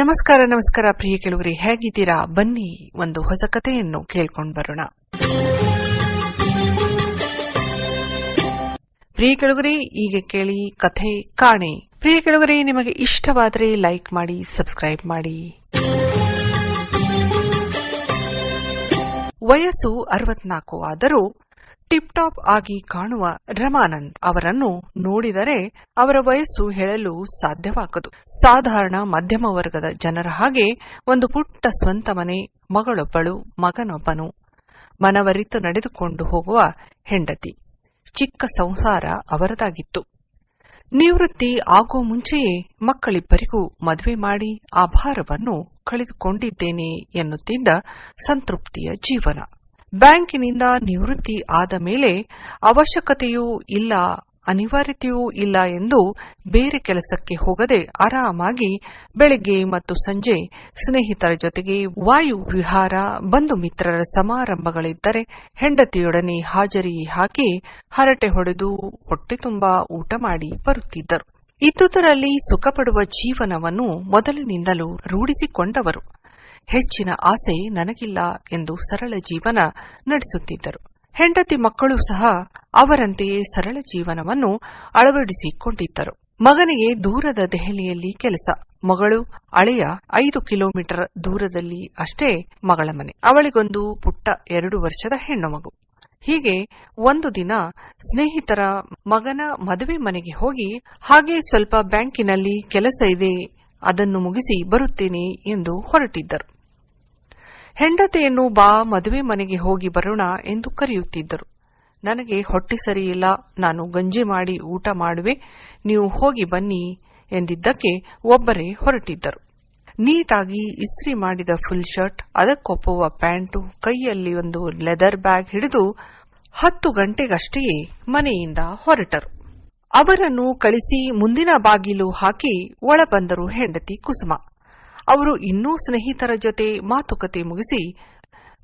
ನಮಸ್ಕಾರ ನಮಸ್ಕಾರ ಪ್ರಿಯ ಕೆಲವರಿ ಹೇಗಿದ್ದೀರಾ? ಬನ್ನಿ, ಒಂದು ಹೊಸ ಕಥೆಯನ್ನು ಕೇಳ್ಕೊಂಡು ಬರೋಣ. ಪ್ರಿಯ ಕೆಳಗರಿ, ಈಗ ಕೇಳಿ ಕಥೆ ಕಾಣೆ. ಪ್ರಿಯ ಕೆಳಗರಿ, ನಿಮಗೆ ಇಷ್ಟವಾದರೆ ಲೈಕ್ ಮಾಡಿ, ಸಬ್ಸ್ಕ್ರೈಬ್ ಮಾಡಿ. ವಯಸ್ಸು ಅರವತ್ನಾಲ್ಕು ಆದರೂ ಟಿಪ್ ಟಾಪ್ ಆಗಿ ಕಾಣುವ ರಮಾನಂದ್ ಅವರನ್ನು ನೋಡಿದರೆ ಅವರ ವಯಸ್ಸು ಹೇಳಲು ಸಾಧ್ಯವಾಗದು. ಸಾಧಾರಣ ಮಧ್ಯಮ ವರ್ಗದ ಜನರ ಹಾಗೆ ಒಂದು ಪುಟ್ಟ ಸ್ವಂತ ಮನೆ, ಮಗಳೊಬ್ಬಳು, ಮಗನೊಬ್ಬನು. ಮನವರಿತು ನಡೆದುಕೊಂಡು ಹೋಗುವ ಹೆಂಡತಿ. ಚಿಕ್ಕ ಸಂಸಾರ ಅವರದಾಗಿತ್ತು. ನಿವೃತ್ತಿ ಆಗೋ ಮುಂಚೆಯೇ ಮಕ್ಕಳಿಬ್ಬರಿಗೂ ಮದುವೆ ಮಾಡಿ ಆಭಾರವನ್ನು ಭಾರವನ್ನು ಕಳೆದುಕೊಂಡಿದ್ದೇನೆ ಎನ್ನುತ್ತಿದ್ದ ಸಂತೃಪ್ತಿಯ ಜೀವನ. ಬ್ಯಾಂಕಿನಿಂದ ನಿವೃತ್ತಿ ಆದ ಮೇಲೆ ಅವಶ್ಯಕತೆಯೂ ಇಲ್ಲ, ಅನಿವಾರ್ಯತೆಯೂ ಇಲ್ಲ ಎಂದು ಬೇರೆ ಕೆಲಸಕ್ಕೆ ಹೋಗದೆ ಆರಾಮಾಗಿ ಬೆಳಗ್ಗೆ ಮತ್ತು ಸಂಜೆ ಸ್ನೇಹಿತರ ಜೊತೆಗೆ ವಾಯು ವಿಹಾರ, ಬಂಧು ಮಿತ್ರರ ಸಮಾರಂಭಗಳಿದ್ದರೆ ಹೆಂಡತಿಯೊಡನೆ ಹಾಜರಿ ಹಾಕಿ ಹರಟೆ ಹೊಡೆದು ಹೊಟ್ಟೆ ತುಂಬಾ ಊಟ ಮಾಡಿ ಬರುತ್ತಿದ್ದರು. ಇದ್ದುದರಲ್ಲಿ ಸುಖಪಡುವ ಜೀವನವನ್ನು ಮೊದಲಿನಿಂದಲೂ ರೂಢಿಸಿಕೊಂಡವರು. ಹೆಚ್ಚಿನ ಆಸೆ ನನಗಿಲ್ಲ ಎಂದು ಸರಳ ಜೀವನ ನಡೆಸುತ್ತಿದ್ದರು. ಹೆಂಡತಿ ಮಕ್ಕಳು ಸಹ ಅವರಂತೆಯೇ ಸರಳ ಜೀವನವನ್ನು ಅಳವಡಿಸಿಕೊಂಡಿದ್ದರು. ಮಗನಿಗೆ ದೂರದ ದೆಹಲಿಯಲ್ಲಿ ಕೆಲಸ, ಮಗಳು ಅಳೆಯ ಐದು ಕಿಲೋಮೀಟರ್ ದೂರದಲ್ಲಿ ಅಷ್ಟೇ ಮಗಳ ಮನೆ. ಅವಳಿಗೊಂದು ಪುಟ್ಟ ಎರಡು ವರ್ಷದ ಹೆಣ್ಣು ಮಗು. ಹೀಗೆ ಒಂದು ದಿನ ಸ್ನೇಹಿತರ ಮಗನ ಮದುವೆ ಮನೆಗೆ ಹೋಗಿ, ಹಾಗೆ ಸ್ವಲ್ಪ ಬ್ಯಾಂಕಿನಲ್ಲಿ ಕೆಲಸ ಇದೆ, ಅದನ್ನು ಮುಗಿಸಿ ಬರುತ್ತೇನೆ ಎಂದು ಹೊರಟಿದ್ದರು. ಹೆಂಡತಿಯನ್ನು ಬಾ, ಮದುವೆ ಮನೆಗೆ ಹೋಗಿ ಬರೋಣ ಎಂದು ಕರೆಯುತ್ತಿದ್ದರು. ನನಗೆ ಹೊಟ್ಟೆ ಸರಿಯಿಲ್ಲ, ನಾನು ಗಂಜಿ ಮಾಡಿ ಊಟ ಮಾಡುವೆ, ನೀವು ಹೋಗಿ ಬನ್ನಿ ಎಂದಿದ್ದಕ್ಕೆ ಒಬ್ಬರೇ ಹೊರಟಿದ್ದರು. ನೀಟಾಗಿ ಇಸ್ತ್ರಿ ಮಾಡಿದ ಫುಲ್ ಶರ್ಟ್, ಅದಕ್ಕೊಪ್ಪುವ ಪ್ಯಾಂಟು, ಕೈಯಲ್ಲಿ ಒಂದು ಲೆದರ್ ಬ್ಯಾಗ್ ಹಿಡಿದು ಹತ್ತು ಗಂಟೆಗಷ್ಟೆಯೇ ಮನೆಯಿಂದ ಹೊರಟರು. ಅವರನ್ನು ಕಳಿಸಿ ಮುಂದಿನ ಬಾಗಿಲು ಹಾಕಿ ಒಳ ಬಂದರು ಹೆಂಡತಿ ಕುಸುಮ. ಅವರು ಇನ್ನೂ ಸ್ನೇಹಿತರ ಜೊತೆ ಮಾತುಕತೆ ಮುಗಿಸಿ,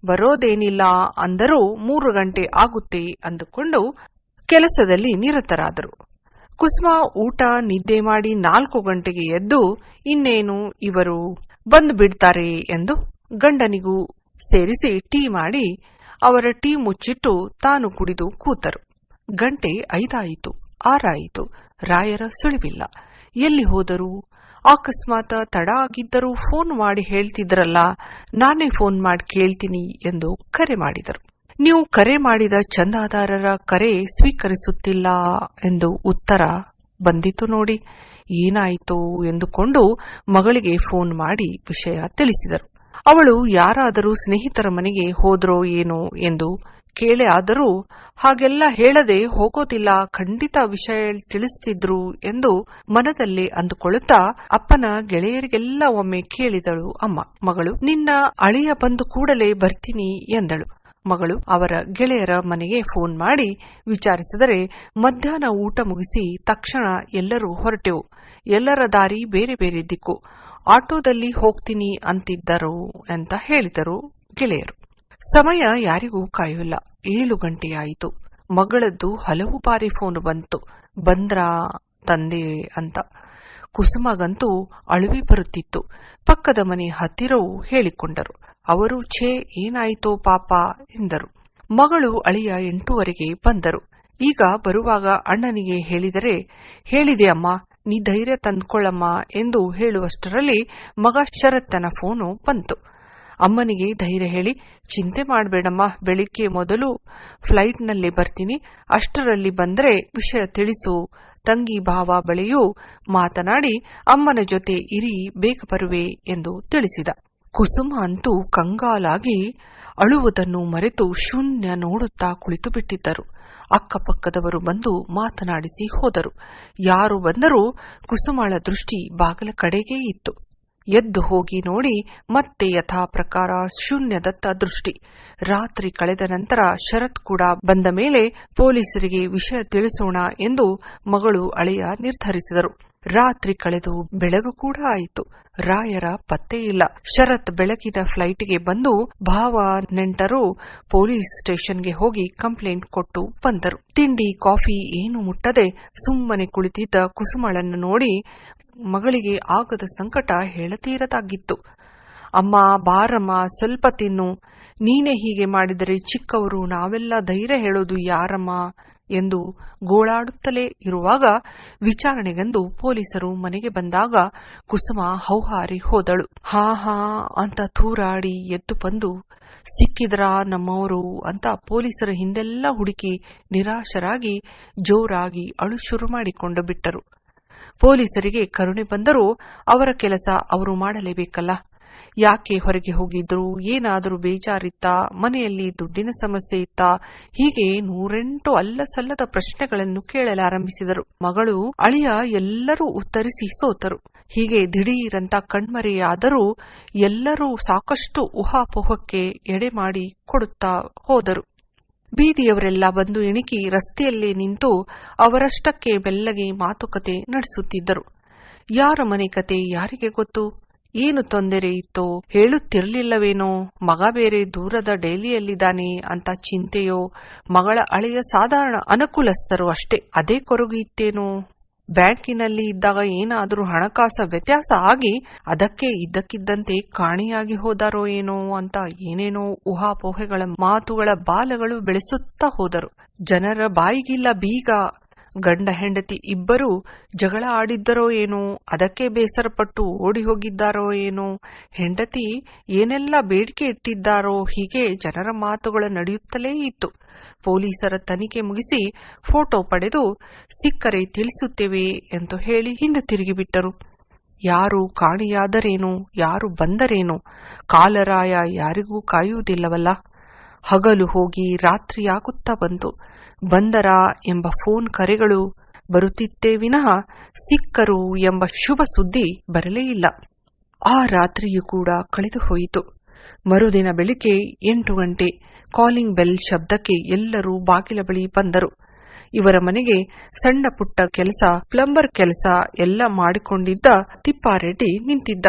ಬರೋದೇನಿಲ್ಲ, ಅಂದರೂ ಮೂರು ಗಂಟೆ ಆಗುತ್ತೆ ಅಂದುಕೊಂಡು ಕೆಲಸದಲ್ಲಿ ನಿರತರಾದರು. ಕುಸುಮ ಊಟ, ನಿದ್ದೆ ಮಾಡಿ ನಾಲ್ಕು ಗಂಟೆಗೆ ಎದ್ದು, ಇನ್ನೇನು, ಇವರು ಬಂದು ಬಿಡ್ತಾರೆ ಎಂದು ಗಂಡನಿಗೂ ಸೇರಿಸಿ ಟೀ ಮಾಡಿ, ಅವರ ಟೀ ಮುಚ್ಚಿಟ್ಟು ತಾನು ಕುಡಿದು ಕೂತರು. ಗಂಟೆ ಐದಾಯಿತು, ಆರಾಯಿತು. ರಾಯರ ಸುಳಿವಿಲ್ಲ. ಎಲ್ಲಿ ಹೋದರು ಅಕಸ್ಮಾತ್ ತಡ ಆಗಿದ್ದರೂ ಫೋನ್ ಮಾಡಿ ಹೇಳ್ತಿದ್ರಲ್ಲ, ನಾನೇ ಫೋನ್ ಮಾಡಿ ಕೇಳ್ತೀನಿ ಎಂದು ಕರೆ ಮಾಡಿದರು. ನೀವು ಕರೆ ಮಾಡಿದ ಚಂದಾದಾರರ ಕರೆ ಸ್ವೀಕರಿಸುತ್ತಿಲ್ಲ ಎಂದು ಉತ್ತರ ಬಂದಿತು ನೋಡಿ. ಏನಾಯಿತು ಎಂದುಕೊಂಡು ಮಗಳಿಗೆ ಫೋನ್ ಮಾಡಿ ವಿಷಯ ತಿಳಿಸಿದರು. ಅವಳು ಯಾರಾದರೂ ಸ್ನೇಹಿತರ ಮನೆಗೆ ಹೋದ್ರೋ ಏನೋ ಎಂದು ಕೇಳೆ ಆದರೂ ಹಾಗೆಲ್ಲ ಹೇಳದೆ ಹೋಗೋದಿಲ್ಲ, ಖಂಡಿತ ವಿಷಯ ತಿಳಿಸ್ತಿದ್ರು ಎಂದು ಮನದಲ್ಲಿ ಅಂದುಕೊಳ್ಳುತ್ತಾ ಅಪ್ಪನ ಗೆಳೆಯರಿಗೆಲ್ಲ ಒಮ್ಮೆ ಕೇಳಿದಳು ಅಮ್ಮ. ಮಗಳು, ನಿನ್ನ ಅಳಿಯ ಬಂದು ಕೂಡಲೇ ಬರ್ತೀನಿ ಎಂದಳು. ಮಗಳು, ಅವರ ಗೆಳೆಯರ ಮನೆಗೆ ಫೋನ್ ಮಾಡಿ ವಿಚಾರಿಸಿದರೆ ಮಧ್ಯಾಹ್ನ ಊಟ ಮುಗಿಸಿ ತಕ್ಷಣ ಎಲ್ಲರೂ ಹೊರಟೆವು. ಎಲ್ಲರ ದಾರಿ ಬೇರೆ ಬೇರೆ ದಿಕ್ಕು. ಆಟೋದಲ್ಲಿ ಹೋಗ್ತೀನಿ ಅಂತಿದ್ದರು ಅಂತ ಹೇಳಿದರು ಗೆಳೆಯರು. ಸಮಯ ಯಾರಿಗೂ ಕಾಯುವಿಲ್ಲ. ಏಳು ಗಂಟೆಯಾಯಿತು. ಮಗಳದ್ದು ಹಲವು ಬಾರಿ ಫೋನ್ ಬಂತು. ಬಂದ್ರಾ ತಂದೆ ಅಂತ. ಕುಸುಮಗಂತೂ ಅಳುವಿ ಬರುತ್ತಿತ್ತು. ಪಕ್ಕದ ಮನೆ ಹತ್ತಿರವೂ ಹೇಳಿಕೊಂಡರು. ಅವರು, ಛೇ, ಏನಾಯಿತೋ ಪಾಪ ಎಂದರು. ಮಗಳು ಅಳಿಯ ಎಂಟೂವರೆಗೆ ಬಂದರು. ಈಗ ಬರುವಾಗ ಅಣ್ಣನಿಗೆ ಹೇಳಿದರೆ, ಹೇಳಿದೆ ಅಮ್ಮ, ನೀ ಧೈರ್ಯ ತಂದ್ಕೊಳ್ಳಮ್ಮ ಎಂದು ಹೇಳುವಷ್ಟರಲ್ಲಿ ಮಗ ಶರತ್ತನ ಫೋನು ಬಂತು. ಅಮ್ಮನಿಗೆ ಧೈರ್ಯ ಹೇಳಿ, ಚಿಂತೆ ಮಾಡಬೇಡಮ್ಮ, ಬೆಳಿಗ್ಗೆ ಮೊದಲು ಫ್ಲೈಟ್ನಲ್ಲಿ ಬರ್ತೀನಿ. ಅಷ್ಟರಲ್ಲಿ ಬಂದ್ರೆ ವಿಷಯ ತಿಳಿಸು. ತಂಗಿ ಭಾವ ಬಳಿಯೂ ಮಾತನಾಡಿ, ಅಮ್ಮನ ಜೊತೆ ಇರಿ, ಬೇಗ ಬರುವೆ ಎಂದು ತಿಳಿಸಿದ. ಕುಸುಮ ಅಂತೂ ಕಂಗಾಲಾಗಿ ಅಳುವುದನ್ನು ಮರೆತು ಶೂನ್ಯ ನೋಡುತ್ತಾ ಕುಳಿತು ಬಿಟ್ಟಿದ್ದರು. ಅಕ್ಕಪಕ್ಕದವರು ಬಂದು ಮಾತನಾಡಿಸಿ ಹೋದರು. ಯಾರು ಬಂದರೂ ಕುಸುಮಳ ದೃಷ್ಟಿ ಬಾಗಲ ಕಡೆಗೇ ಇತ್ತು. ಎದ್ದು ಹೋಗಿ ನೋಡಿ ಮತ್ತೆ ಯಥಾ ಪ್ರಕಾರ ಶೂನ್ಯದತ್ತ ದೃಷ್ಟಿ. ರಾತ್ರಿ ಕಳೆದ ನಂತರ ಶರತ್ ಕೂಡ ಬಂದ ಮೇಲೆ ಪೊಲೀಸರಿಗೆ ವಿಷಯ ತಿಳಿಸೋಣ ಎಂದು ಮಗಳು ಅಳೆಯ ನಿರ್ಧರಿಸಿದರು. ರಾತ್ರಿ ಕಳೆದು ಬೆಳಗು ಕೂಡ ಆಯಿತು. ರಾಯರ ಪತ್ತೆ ಇಲ್ಲ. ಶರತ್ ಬೆಳಕಿನ ಫ್ಲೈಟ್ಗೆ ಬಂದು ಭಾವ ನೆಂಟರು ಪೊಲೀಸ್ ಸ್ಟೇಷನ್ಗೆ ಹೋಗಿ ಕಂಪ್ಲೇಂಟ್ ಕೊಟ್ಟು ಬಂದರು. ತಿಂಡಿ, ಕಾಫಿ ಏನು ಮುಟ್ಟದೆ ಸುಮ್ಮನೆ ಕುಳಿತಿದ್ದ ಕುಸುಮಳನ್ನು ನೋಡಿ ಮಗಳಿಗೆ ಆಗದ ಸಂಕಟ ಹೇಳತೀರದಾಗಿತ್ತು ಅಮ್ಮ, ಬಾರಮ್ಮ, ಸ್ವಲ್ಪ ತಿನ್ನು. ನೀನೇ ಹೀಗೆ ಮಾಡಿದರೆ ಚಿಕ್ಕವರು ನಾವೆಲ್ಲ ಧೈರ್ಯ ಹೇಳೋದು ಯಾರಮ್ಮ? ಎಂದು ಗೋಳಾಡುತ್ತಲೇ ಇರುವಾಗ ವಿಚಾರಣೆಗೆಂದು ಪೊಲೀಸರು ಮನೆಗೆ ಬಂದಾಗ ಕುಸುಮ ಹೌಹಾರಿ ಹೋದಳು. ಹಾ ಹಾ, ಅಂತ ತೂರಾಡಿ ಎದ್ದು ಬಂದು, ಸಿಕ್ಕಿದ್ರ ನಮ್ಮವರು ಅಂತ ಪೊಲೀಸರ ಹಿಂದೆಲ್ಲ ಹುಡುಕಿ ನಿರಾಶರಾಗಿ ಜೋರಾಗಿ ಅಳು ಶುರು ಮಾಡಿಕೊಂಡು ಬಿಟ್ಟರು. ಪೊಲೀಸರಿಗೆ ಕರುಣೆ ಬಂದರೂ ಅವರ ಕೆಲಸ ಅವರು ಮಾಡಲೇಬೇಕಲ್ಲ. ಯಾಕೆ ಹೊರಗೆ ಹೋಗಿದ್ರು? ಏನಾದರೂ ಬೇಜಾರಿತ್ತಾ? ಮನೆಯಲ್ಲಿ ದುಡ್ಡಿನ ಸಮಸ್ಯೆ ಇತ್ತಾ? ಹೀಗೆ ನೂರೆಂಟು ಅಲ್ಲಸಲ್ಲದ ಪ್ರಶ್ನೆಗಳನ್ನು ಕೇಳಲಾರಂಭಿಸಿದರು. ಮಗಳು ಅಳಿಯ ಎಲ್ಲರೂ ಉತ್ತರಿಸಿ ಸೋತರು. ಹೀಗೆ ದಿಢೀರಂತ ಕಣ್ಮರೆಯಾದರೂ ಎಲ್ಲರೂ ಸಾಕಷ್ಟು ಊಹಾಪೋಹಕ್ಕೆ ಎಡೆ ಮಾಡಿ ಕೊಡುತ್ತಾ ಹೋದರು. ಬೀದಿಯವರೆಲ್ಲ ಬಂದು ಇಣಿಕಿ ರಸ್ತೆಯಲ್ಲೇ ನಿಂತು ಅವರಷ್ಟಕ್ಕೆ ಬೆಲ್ಲಗೆ ಮಾತುಕತೆ ನಡೆಸುತ್ತಿದ್ದರು. ಯಾರ ಮನೆ ಕತೆ ಯಾರಿಗೆ ಗೊತ್ತು? ಏನು ತೊಂದರೆ ಇತ್ತೋ ಹೇಳುತ್ತಿರಲಿಲ್ಲವೇನೋ? ಮಗ ಬೇರೆ ದೂರದ ಡೈಲಿಯಲ್ಲಿದ್ದಾನೆ ಅಂತ ಚಿಂತೆಯೋ? ಮಗಳ ಅಳೆಯ ಸಾಧಾರಣ ಅನುಕೂಲಸ್ಥರು ಅಷ್ಟೇ. ಅದೇ ಕೊರಗು ಇತ್ತೇನೋ? ಬ್ಯಾಂಕಿನಲ್ಲಿ ಇದ್ದಾಗ ಏನಾದರೂ ಹಣಕಾಸ ವ್ಯತ್ಯಾಸ ಆಗಿ ಅದಕ್ಕೆ ಇದ್ದಕ್ಕಿದ್ದಂತೆ ಕಾಣಿಯಾಗಿ ಹೋದಾರೋ ಏನೋ ಅಂತ ಏನೇನೋ ಊಹಾಪೋಹೆಗಳ ಮಾತುಗಳ ಬಾಲಗಳು ಬೆಳೆಸುತ್ತಾ ಹೋದರು. ಜನರ ಬಾಯಿಗಿಲ್ಲ ಬೀಗ ಗಂಡ ಹೆಂಡತಿ ಇಬ್ಬರು ಜಗಳ ಆಡಿದ್ದರೋ ಏನೋ, ಅದಕ್ಕೆ ಬೇಸರಪಟ್ಟು ಓಡಿ ಹೋಗಿದ್ದಾರೋ ಏನೋ, ಹೆಂಡತಿ ಏನೆಲ್ಲ ಬೇಡಿಕೆ ಇಟ್ಟಿದ್ದಾರೋ ಹೀಗೆ ಜನರ ಮಾತುಗಳು ನಡೆಯುತ್ತಲೇ ಇತ್ತು. ಪೊಲೀಸರ ತನಿಖೆ ಮುಗಿಸಿ ಫೋಟೋ ಪಡೆದು, ಸಿಕ್ಕರೆ ತಿಳಿಸುತ್ತೇವೆ ಎಂದು ಹೇಳಿ ಹಿಂದೆ ತಿರುಗಿಬಿಟ್ಟರು. ಯಾರು ಕಾಣಿಯಾದರೇನು, ಯಾರು ಬಂದರೇನು, ಕಾಲರಾಯ ಯಾರಿಗೂ ಕಾಯುವುದಿಲ್ಲವಲ್ಲ. ಹಗಲು ಹೋಗಿ ರಾತ್ರಿಯಾಗುತ್ತಾ ಬಂತು. ಬಂದರ ಎಂಬ ಫೋನ್ ಕರೆಗಳು ಬರುತ್ತಿತ್ತೇ ವಿನಃ ಸಿಕ್ಕರು ಎಂಬ ಶುಭ ಸುದ್ದಿ ಬರಲೇ ಇಲ್ಲ. ಆ ರಾತ್ರಿಯೂ ಕೂಡ ಕಳೆದು ಹೋಯಿತು. ಮರುದಿನ ಬೆಳಿಗ್ಗೆ ಎಂಟು ಗಂಟೆ ಕಾಲಿಂಗ್ ಬೆಲ್ ಶಬ್ದಕ್ಕೆ ಎಲ್ಲರೂ ಬಾಗಿಲ ಬಳಿ ಬಂದರು. ಇವರ ಮನೆಗೆ ಸಣ್ಣ ಪುಟ್ಟ ಕೆಲಸ, ಪ್ಲಂಬರ್ ಕೆಲಸ ಎಲ್ಲ ಮಾಡಿಕೊಂಡಿದ್ದ ತಿಪ್ಪಾರೆಡ್ಡಿ ನಿಂತಿದ್ದ.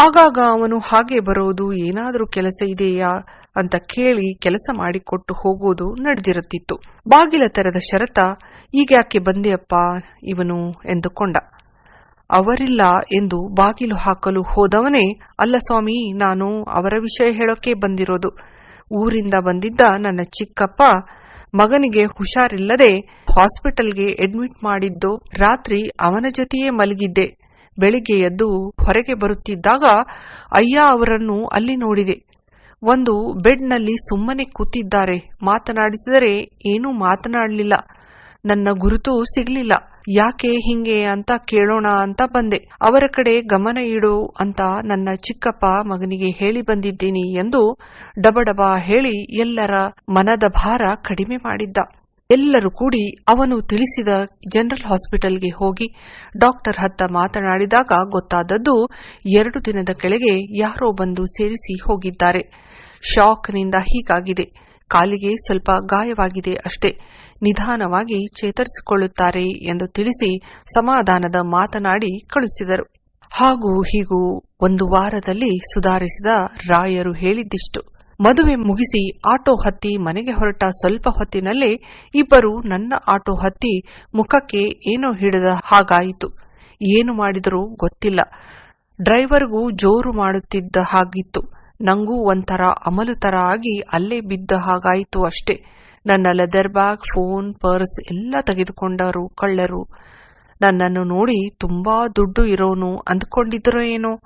ಆಗಾಗ ಅವನು ಹಾಗೆ ಬರೋದು ಏನಾದರೂ ಕೆಲಸ ಇದೆಯಾ? ಅಂತ ಕೇಳಿ ಕೆಲಸ ಮಾಡಿಕೊಟ್ಟು ಹೋಗುವುದು ನಡೆದಿರುತ್ತಿತ್ತು. ಬಾಗಿಲ ತೆರೆದ ಶರತ ಈಗ್ಯಾಕೆ ಬಂದೆಯಪ್ಪ ಇವನು ಎಂದುಕೊಂಡ. ಅವರಿಲ್ಲ ಎಂದು ಬಾಗಿಲು ಹಾಕಲು ಹೋದವನೇ, ಅಲ್ಲ ಸ್ವಾಮಿ, ನಾನು ಅವರ ವಿಷಯ ಹೇಳೋಕೆ ಬಂದಿರೋದು. ಊರಿಂದ ಬಂದಿದ್ದ ನನ್ನ ಚಿಕ್ಕಪ್ಪ ಮಗನಿಗೆ ಹುಷಾರಿಲ್ಲದೆ ಹಾಸ್ಪಿಟಲ್ಗೆ ಅಡ್ಮಿಟ್ ಮಾಡಿದ್ದು ರಾತ್ರಿ ಅವನ ಜೊತೆಯೇ ಮಲಗಿದ್ದೆ. ಬೆಳಿಗ್ಗೆ ಎದ್ದು ಹೊರಗೆ ಬರುತ್ತಿದ್ದಾಗ ಅಯ್ಯ ಅವರನ್ನು ಅಲ್ಲಿ ನೋಡಿದೆ. ಒಂದು ಬೆಡ್ನಲ್ಲಿ ಸುಮ್ಮನೆ ಕೂತಿದ್ದಾರೆ. ಮಾತನಾಡಿಸಿದರೆ ಏನೂ ಮಾತನಾಡಲಿಲ್ಲ. ನನ್ನ ಗುರುತು ಸಿಗಲಿಲ್ಲ. ಯಾಕೆ ಹಿಂಗೆ ಅಂತ ಕೇಳೋಣ ಅಂತ ಬಂದೆ. ಅವರ ಕಡೆ ಗಮನ ಇಡು ಅಂತ ನನ್ನ ಚಿಕ್ಕಪ್ಪ ಮಗನಿಗೆ ಹೇಳಿ ಬಂದಿದ್ದೀನಿ ಎಂದು ಡಬಡಬ ಹೇಳಿ ಎಲ್ಲರ ಮನದ ಭಾರ ಕಡಿಮೆ ಮಾಡಿದ್ದ. ಎಲ್ಲರೂ ಕೂಡಿ ಅವನು ತಿಳಿಸಿದ ಜನರಲ್ ಹಾಸ್ಪಿಟಲ್ಗೆ ಹೋಗಿ ಡಾಕ್ಟರ್ ಹತ್ತ ಮಾತನಾಡಿದಾಗ ಗೊತ್ತಾದದ್ದು ಎರಡು ದಿನದ ಕೆಳಗೆ ಯಾರೋ ಬಂದು ಸೇರಿಸಿ ಹೋಗಿದ್ದಾರೆ. ಶಾಕ್ನಿಂದ ಹೀಗಾಗಿದೆ. ಕಾಲಿಗೆ ಸ್ವಲ್ಪ ಗಾಯವಾಗಿದೆ ಅಷ್ಟೇ. ನಿಧಾನವಾಗಿ ಚೇತರಿಸಿಕೊಳ್ಳುತ್ತಾರೆ ಎಂದು ತಿಳಿಸಿ ಸಮಾಧಾನದ ಮಾತನಾಡಿ ಕಳುಹಿಸಿದರು. ಹಾಗೂ ಹೀಗೂ ಒಂದು ವಾರದಲ್ಲಿ ಸುಧಾರಿಸಿದ ರಾಯರು ಹೇಳಿದ್ದಿಷ್ಟು. ಮದುವೆ ಮುಗಿಸಿ ಆಟೋ ಹತ್ತಿ ಮನೆಗೆ ಹೊರಟ ಸ್ವಲ್ಪ ಹೊತ್ತಿನಲ್ಲೇ ಇಬ್ಬರು ನನ್ನ ಆಟೋ ಹತ್ತಿ ಮುಖಕ್ಕೆ ಏನೋ ಹಿಡಿದ ಹಾಗಾಯಿತು. ಏನು ಮಾಡಿದರೂ ಗೊತ್ತಿಲ್ಲ. ಡ್ರೈವರ್ಗೂ ಜೋರು ಮಾಡುತ್ತಿದ್ದ ಹಾಗಿತ್ತು. ನಂಗೂ ಒಂಥರ ಅಮಲು ತರ ಆಗಿ ಅಲ್ಲೇ ಬಿದ್ದ ಹಾಗಾಯಿತು ಅಷ್ಟೇ. ನನ್ನ ಲೆದರ್ ಬ್ಯಾಗ್, ಫೋನ್, ಪರ್ಸ್ ಎಲ್ಲ ತೆಗೆದುಕೊಂಡರು ಕಳ್ಳರು. ನನ್ನನ್ನು ನೋಡಿ ತುಂಬಾ ದುಡ್ಡು ಇರೋನು ಅಂದ್ಕೊಂಡಿದ್ದರೋ ಏನೋ?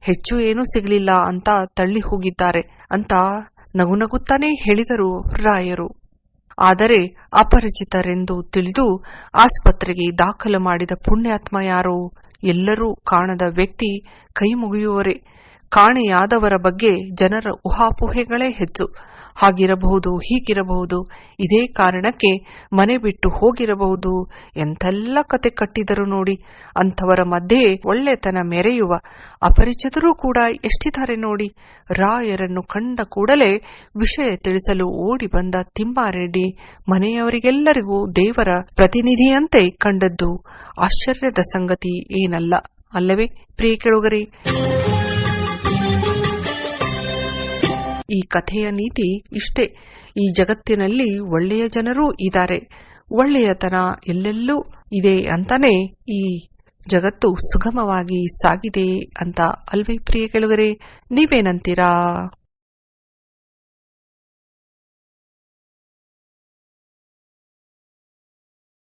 ಹೆಚ್ಚು ಏನೂ ಸಿಗಲಿಲ್ಲ ಅಂತ ತಳ್ಳಿ ಹೋಗಿದ್ದಾರೆ. ಅಂತ ನಗುನಗುತ್ತಾನೇ ಹೇಳಿದರು ರಾಯರು. ಆದರೆ ಅಪರಿಚಿತರೆಂದು ತಿಳಿದು ಆಸ್ಪತ್ರೆಗೆ ದಾಖಲು ಮಾಡಿದ ಪುಣ್ಯಾತ್ಮ ಯಾರೋ? ಎಲ್ಲರೂ ಕಾಣದ ವ್ಯಕ್ತಿ ಕೈ ಮುಗಿಯುವರೆ ಕಾಣೆಯಾದವರ ಬಗ್ಗೆ ಜನರ ಊಹಾಪೋಹೆಗಳೇ ಹೆಚ್ಚು. ಹಾಗಿರಬಹುದು, ಹೀಗಿರಬಹುದು, ಇದೇ ಕಾರಣಕ್ಕೆ ಮನೆ ಬಿಟ್ಟು ಹೋಗಿರಬಹುದು ಎಂಥೆಲ್ಲ ಕತೆ ಕಟ್ಟಿದರು ನೋಡಿ ಅಂಥವರ ಮಧ್ಯೆ ಒಳ್ಳೆತನ ಮೆರೆಯುವ ಅಪರಿಚಿತರೂ ಕೂಡ ಎಷ್ಟಿದ್ದಾರೆ ನೋಡಿ. ರಾಯರನ್ನು ಕಂಡ ಕೂಡಲೇ ವಿಷಯ ತಿಳಿಸಲು ಓಡಿ ಬಂದ ತಿಮ್ಮಾರೆಡ್ಡಿ ಮನೆಯವರಿಗೆಲ್ಲರಿಗೂ ದೇವರ ಪ್ರತಿನಿಧಿಯಂತೆ ಕಂಡದ್ದು ಆಶ್ಚರ್ಯದ ಸಂಗತಿ ಏನಲ್ಲ. ಅಲ್ಲವೇ, ಪ್ರಿಯ ಕೆಳುಗರಿ? ಈ ಕಥೆಯ ನೀತಿ ಇಷ್ಟೇ. ಈ ಜಗತ್ತಿನಲ್ಲಿ ಒಳ್ಳೆಯ ಜನರೂ ಇದ್ದಾರೆ. ಒಳ್ಳೆಯತನ ಎಲ್ಲೆಲ್ಲೂ ಇದೆ ಅಂತಾನೆ ಈ ಜಗತ್ತು ಸುಗಮವಾಗಿ ಸಾಗಿದೆ ಅಂತ ಅಲ್ವೇ ಪ್ರಿಯ ಕೆಳಗರೆ, ನೀವೇನಂತೀರಾ?